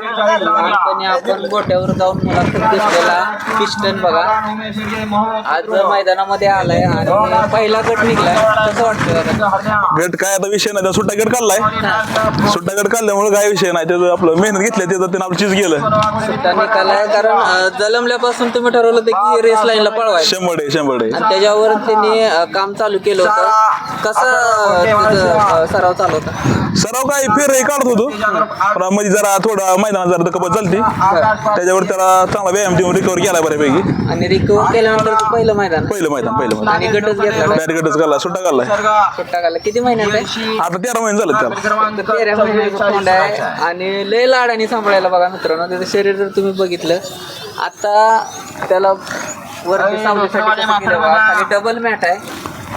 लहानपणी आपण गोट्यावर जाऊन मुलाखत घेतलेला पिस्टन बघा. आज मैदानामध्ये आलाय आणि पहिला गट निघलाय कसं वाटतं? गट काय आता विषय नाही सुट्टा गट काढलाय. सुट्टा गट काढल्यामुळे काय विषय नाही त्याचं आपलं मेहनत घेतली त्याचं त्यानं आपलं चीज गेलं सुट्टा निकालाय कारण जलमल्यापासून तुम्ही ठरवलं होतं की रेस लाईनला पळवायचं. शंभर डे शंभर त्याच्यावर त्यांनी काम चालू केलं होतं. कसं सराव चालू होता? सराव काय फेर हे काढत होतो. पण म्हणजे जरा थोडा मैदानात जरा दखपत चालती. त्याच्यावर त्याला चांगला व्यायाम देऊन रिकवर केला बऱ्यापैकी. आणि रिकवर केल्यानंतर ते पहिलं मैदान? पहिलं मैदान पहिलं मैदान. आणि गटच घेतला डायरेक्ट गटच काढला सुट्टा काढलाय सुट्टा घाला किती महिन्यात आहे आता तेरा महिने झालं त्याला. तेरा महिन्याचा कोंड आहे. आणि लय लाडाने सांभाळायला बघा मित्रांनो. त्याचं शरीर जर तुम्ही बघितलं आता त्याला वरती खाली डबल मॅट आहे.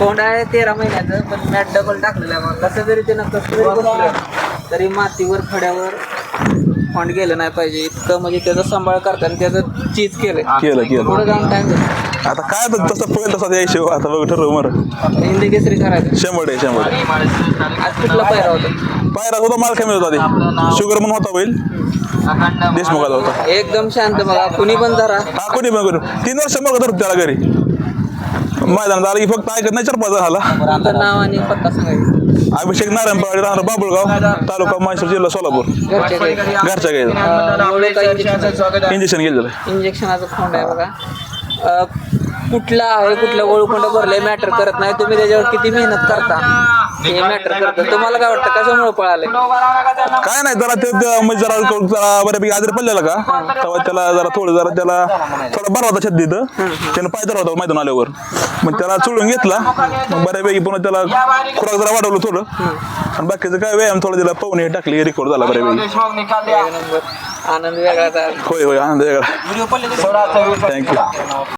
कोंड आहे तेरा महिन्याचं पण मॅट डबल टाकलेलं आहे बघा कसं जरी जरी बसलं तरी मातीवर खड्यावर फंड गेलं नाही पाहिजे. इतकं म्हणजे त्याचा सांभाळ करताना त्याचं चीज केलं केलं केलं. पुढे जाऊन काय आता काय आता तसं पहिलं तसा द्यायचे आता बघ ठरव मर. हिंदी केसरी करायचं. शंभर डे शंभर आज कुठला पहिरा होता? पायरा होता माल कमी होता आधी. शुगर म्हणून होता बैल. देशमुखाचा होता. एकदम शांत बघा. कुणी पण धरा. हा कोणी पण करू. तीन वर्ष मग धरतो त्याला घरी. मैदानात आला की फक्त ऐकत नाही चार पाच झाला. तुमचं नाव आणि पत्ता सांगायचं. अभिषेक नारायणपाडी राहणार बाबुळगाव तालुका म्हैसूर जिल्हा सोलापूर. घरच्या गाईचा अं, एवढं काही इंजेक्शन इंजेक्शन गेलेलं इंजेक्शनाचं खोंड आहे बघा. अं, कुठला आहे कुठलं ओळखोंड भरलंय मॅटर करत नाही. तुम्ही त्याच्यावर किती मेहनत करता? हे मॅटर करतं तुम्हाला काय वाटतं? कशामुळे पळाले? काय नाही जरा ते ते म्हणजे जरा जरा बऱ्यापैकी आजारी पडलेला का? तेव्हा त्याला जरा थोडं जरा त्याला थोडा बरा होता छत तिथं त्यानं पाय धरला होता मैदान आल्यावर. मग त्याला चोळून घेतला. मग बऱ्यापैकी पुन्हा त्याला खुराक जरा वाढवलं थोडं. आणि बाकीचं काय व्यायाम थोडं त्याला पाहुणे टाकली रिकॉर्ड झाला बऱ्यापैकी. आनंद वेगळाच आहे होय होय आनंद वेगळा. थँक्यू